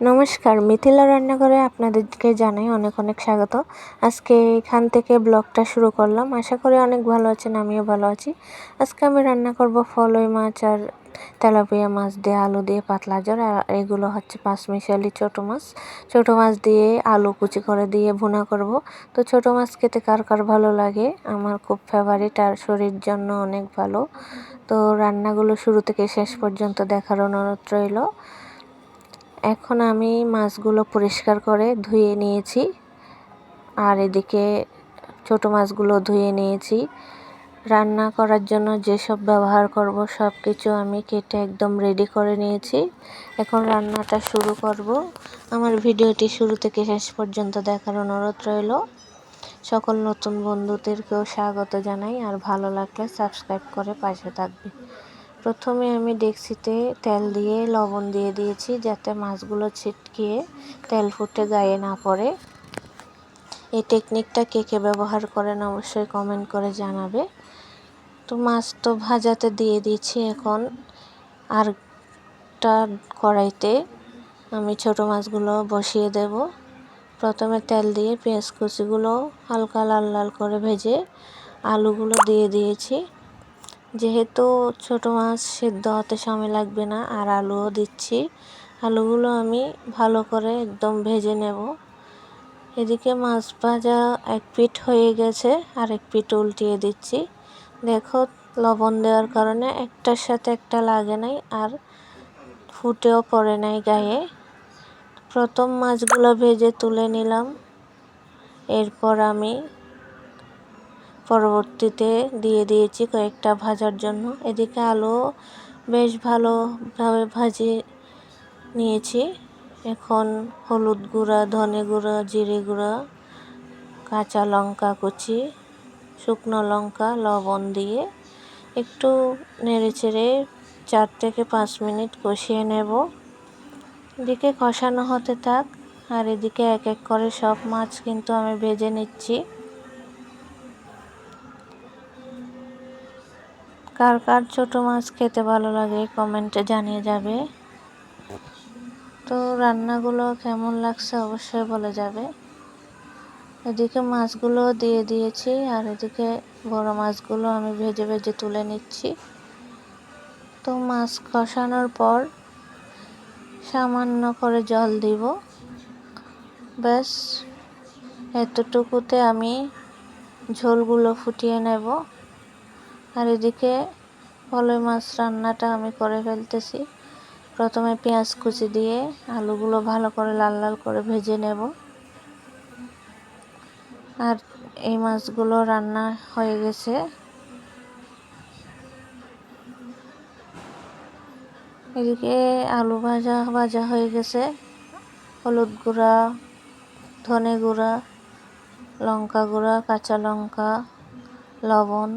নমস্কার, মিথিলা রান্নাঘরে আপনাদেরকে জানাই অনেক অনেক স্বাগত। আজকে এখান থেকে ব্লগটা শুরু করলাম। আশা করি অনেক ভালো আছেন, আমিও ভালো আছি। আজকে আমি রান্না করব ফলই মাছ আর তেলাপিয়া মাছ দিয়ে, আলু দিয়ে, পাতলা জ্বর। আর এগুলো হচ্ছে পাঁচমিশালি ছোটো মাছ। ছোটো মাছ দিয়ে আলু কুচি করে দিয়ে ভুনা করব। তো ছোটো মাছ খেতে কার কার ভালো লাগে? আমার খুব ফেভারিট আর শরীর জন্য অনেক ভালো। তো রান্নাগুলো শুরু থেকে শেষ পর্যন্ত দেখার অনুরোধ রইল। এখন আমি মাছগুলো পরিষ্কার করে ধুয়ে নিয়েছি। আর এদিকে ছোট মাছগুলো ধুয়ে নিয়েছি। রান্না করার জন্য যেসব ব্যবহার করব সব কিছু আমি কেটে একদম রেডি করে নিয়েছি। এখন রান্নাটা শুরু করব। আমার ভিডিওটি শুরু থেকে শেষ পর্যন্ত দেখার অনুরোধ রইল। সকল নতুন বন্ধুদেরকেও স্বাগত জানাই। আর ভালো লাগলে সাবস্ক্রাইব করে পাশে থাকবে। প্রথমে আমি ডেক্সিতে তেল দিয়ে লবণ দিয়ে দিয়েছি যাতে মাছগুলো ছিটকিয়ে তেল ফুটে গায়ে না পড়ে। এই টেকনিকটা কে কে ব্যবহার করেন অবশ্যই কমেন্ট করে জানাবে। তো মাছ তো ভাজাতে দিয়ে দিয়েছি এখন। আরটা কড়াইতে আমি ছোট মাছগুলো বসিয়ে দেব। প্রথমে তেল দিয়ে পেঁয়াজ কুচিগুলো হালকা লাল লাল করে ভেজে আলুগুলো দিয়ে দিয়েছি। যেহেতু ছোট মাছ সেদ্ধ হতে সময় লাগবে না, আর আলুও দিচ্ছি। আলুগুলো আমি ভালো করে একদম ভেজে নেব। এদিকে মাছ ভাজা এক পিঠ হয়ে গেছে, আর এক পিঠ উল্টিয়ে দিচ্ছি। দেখো, লবণ দেওয়ার কারণে একটার সাথে একটা লাগে নাই, আর ফুটেও পড়ে নাই গায়ে। প্রথম মাছগুলো ভেজে তুলে নিলাম। এরপর আমি পরবর্তীতে দিয়ে দিয়েছি কয়েকটা ভাজার জন্য। এদিকে আলু বেশ ভালোভাবে ভাজিয়ে নিয়েছি। এখন হলুদ গুঁড়া, ধনে গুঁড়া, জিরে গুঁড়া, কাঁচা লঙ্কা কুচি, শুকনো লঙ্কা, লবণ দিয়ে একটু নেড়ে চেড়ে চার থেকে পাঁচ মিনিট কষিয়ে নেব। এদিকে কষানো হতে থাক। আর এদিকে এক এক করে সব মাছ কিন্তু আমি ভেজে নিচ্ছি। কার কার ছোটো মাছ খেতে ভালো লাগে কমেন্টে জানিয়ে যাবে। তো রান্নাগুলো কেমন লাগছে অবশ্যই বলে যাবে। এদিকে মাছগুলো দিয়ে দিয়েছি আর এদিকে বড় মাছগুলো আমি ভেজে ভেজে তুলে নিচ্ছি। তো মাছ কষানোর পর সামান্য করে জল দিব। ব্যাস, এতটুকুতে আমি ঝোলগুলো ফুটিয়ে নেব। আর এদিকে ফলই মাছ রান্নাটা আমি করে ফেলতেছি। প্রথমে পেঁয়াজ কুচি দিয়ে আলুগুলো ভালো করে লাল লাল করে ভেজে নেব। আর এই মাছগুলো রান্না হয়ে গেছে। এদিকে আলু ভাজা ভাজা হয়ে গেছে। হলুদ গুঁড়া, ধনে গুঁড়া, লঙ্কা গুঁড়া, কাঁচা লঙ্কা, লবণ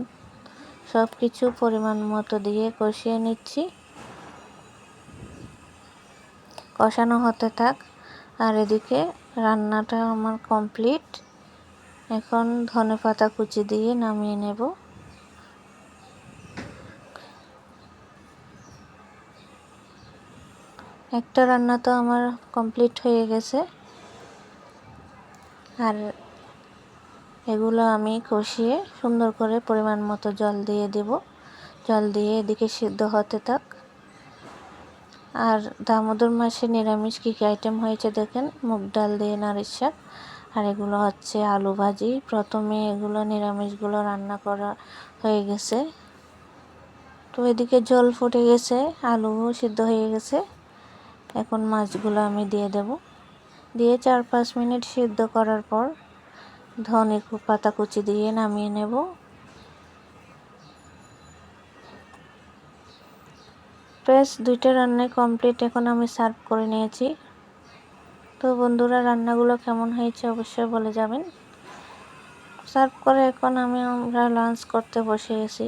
সব কিছু পরিমাণ মতো দিয়ে কষিয়ে নিচ্ছি। কষানো হতে থাক। আর এদিকে রান্নাটা আমার কমপ্লিট। এখন ধনে পাতা কুচি দিয়ে নামিয়ে নেব। একটা রান্না তো আমার কমপ্লিট হয়ে গেছে। আর এগুলো আমি কষিয়ে সুন্দর করে পরিমাণ মতো জল দিয়ে দেব। জল দিয়ে এদিকে সিদ্ধ হতে থাক। আর দামোদর মাসে নিরামিষ কী কী আইটেম হয়েছে দেখেন? মুগ ডাল দিয়ে নারিশ শাক, আর এগুলো হচ্ছে আলু ভাজি। প্রথমে এগুলো নিরামিষগুলো রান্না করা হয়ে গেছে। তো এদিকে জল ফুটে গেছে, আলুও সিদ্ধ হয়ে গেছে। এখন মাছগুলো আমি দিয়ে দেব। দিয়ে চার পাঁচ মিনিট সিদ্ধ করার পর ধনে পাতা কুচি দিয়ে নামিয়ে নেব। বেশ, দুইটা রান্নাই কমপ্লিট এখন আমি সার্ভ করে নিয়েছি। তো বন্ধুরা, রান্নাগুলো কেমন হয়েছে অবশ্যই বলে যাবেন। সার্ভ করে এখন আমি আমরা লাঞ্চ করতে বসে গেছি।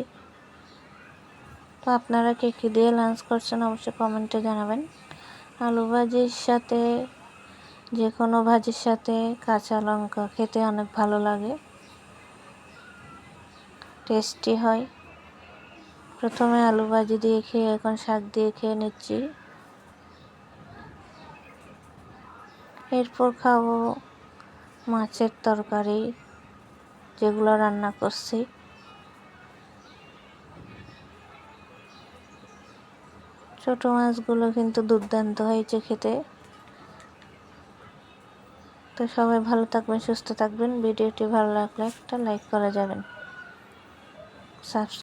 তো আপনারা কে কী দিয়ে লাঞ্চ করছেন অবশ্যই কমেন্টে জানাবেন। আলু ভাজির সাথে যে কোনো ভাজির সাথে কাঁচা লঙ্কা খেতে অনেক ভালো লাগে। টেস্টি হয়। প্রথমে আলু ভাজি দিয়ে খেয়ে, এখন শাক দিয়ে খেয়ে নিচ্ছি। এরপর খাব মাছের তরকারি, যেগুলো রান্না করছি। ছোট মাছগুলো কিন্তু দুর্দান্ত হয়েছে খেতে। তো সবাই ভালো থাকবেন সুস্থ থাকবেন। ভিডিওটি ভালো লাগলে একটা লাইক করা যাবেন। সাবস্ক্রাইব